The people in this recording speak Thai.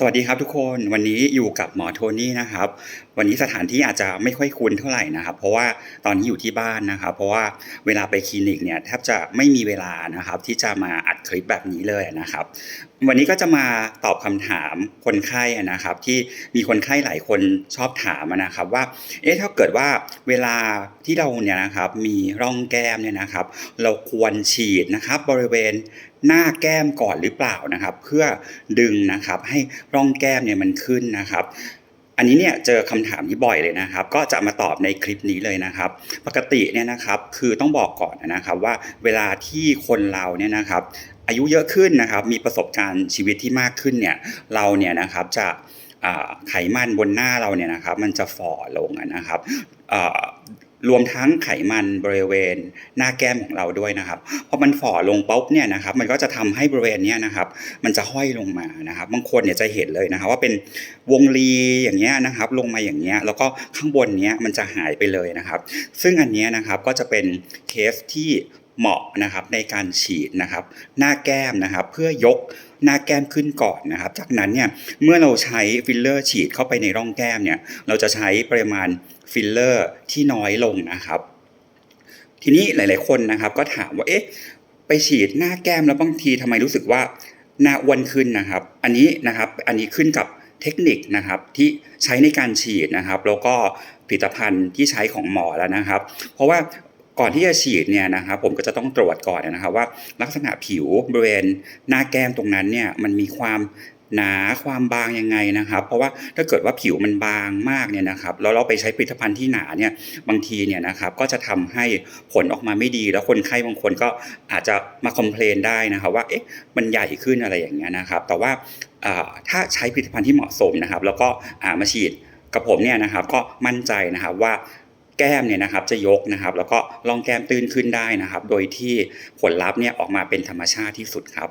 สวัสดีครับทุกคนวันนี้อยู่กับหมอโทนี่นะครับ วันนี้สถานที่อาจจะไม่ค่อยคุ้นเท่าไหร่นะครับ เพราะว่าตอนนี้อยู่ที่บ้านนะครับ เพราะว่าเวลาไปคลินิกเนี่ยแทบจะไม่มีเวลานะครับ ที่จะมาอัดคลิปแบบนี้เลยนะครับ วันนี้ก็จะมาตอบคำถามคนไข้นะครับ ที่มีคนไข้หลายคนชอบถามนะครับ ว่า เอ๊ะถ้าเกิดว่าเวลาที่เราเนี่ยนะครับมีร่องแก้มเนี่ยนะครับ เราควรฉีดนะครับ บริเวณหน้าแก้มก่อนหรือเปล่านะครับ เพื่อดึงนะครับให้ร่องแก้มเนี่ยมันขึ้นนะครับอันนี้เนี่ยเจอคำถามนี้บ่อยเลยนะครับ ก็จะมาตอบในคลิปนี้เลยนะครับ ปกติเนี่ยนะครับคือต้องบอกก่อนนะครับว่าเวลาที่คนเราเนี่ยนะครับ อายุเยอะขึ้นนะครับ มีประสบการณ์ชีวิตที่มากขึ้นเนี่ย เราเนี่ยนะครับจะไขมันบนหน้าเราเนี่ยนะครับ มันจะฝ่อลงนะครับรวมทั้งไขมันบริเวณหน้าแก้มของเราด้วยนะครับพอมันฝ่อลงปุ๊บเนี่ยนะครับ มันก็จะทำให้บริเวณเนี้ยนะครับ มันจะห้อยลงมานะครับ บางคนเนี่ยจะเห็นเลยนะครับ ว่าเป็นวงรีอย่างเงี้ยนะครับ ลงมาอย่างเงี้ยแล้วก็ข้างบนเนี้ยมันจะหายไปเลยนะครับ ซึ่งอันเนี้ยนะครับก็จะเป็นเคสที่ เหมาะนะครับในการฉีดนะครับหน้าแก้มนะครับเพื่อยกหน้าแก้มขึ้นก่อนนะครับ จากนั้นเนี่ยเมื่อเราใช้ฟิลเลอร์ฉีดเข้าไปในร่องแก้มเนี่ยเราจะใช้ปริมาณฟิลเลอร์ที่น้อยลงนะครับ ทีนี้หลายๆคนนะครับก็ถามว่าเอ๊ะไปฉีดหน้าแก้มแล้วบางทีทำไมรู้สึกว่าหน้าอ้วนขึ้นนะครับ อันนี้นะครับอันนี้ขึ้นกับเทคนิคนะครับที่ใช้ในการฉีดนะครับ แล้วก็ผลิตภัณฑ์ที่ใช้ของหมอแล้วนะครับ เพราะว่า ก่อนที่จะฉีดเนี่ยนะครับผมก็จะต้องตรวจก่อนนะครับว่าลักษณะผิวบริเวณหน้าแก้มตรงนั้นเนี่ยมันมีความหนาความบางยังไงนะครับ เพราะว่าถ้าเกิดว่าผิวมันบางมากเนี่ยนะครับแล้วเราไปใช้ผลิตภัณฑ์ที่หนาเนี่ยบางทีเนี่ยนะครับก็จะทำให้ผลออกมาไม่ดี แล้วคนไข้บางคนก็อาจจะมาคอมเพลนได้นะครับว่าเอ๊ะมันใหญ่ขึ้นอะไรอย่างเงี้ยนะครับ แต่ว่าถ้าใช้ผลิตภัณฑ์ที่เหมาะสมนะครับ แล้วก็มาฉีดกับผมเนี่ยนะครับก็มั่นใจนะครับว่า แก้มเนี่ยนะครับจะยกนะครับ แล้วก็ลองแก้มตื้นขึ้นได้นะครับ โดยที่ผลลัพธ์เนี่ยออกมาเป็นธรรมชาติที่สุดครับ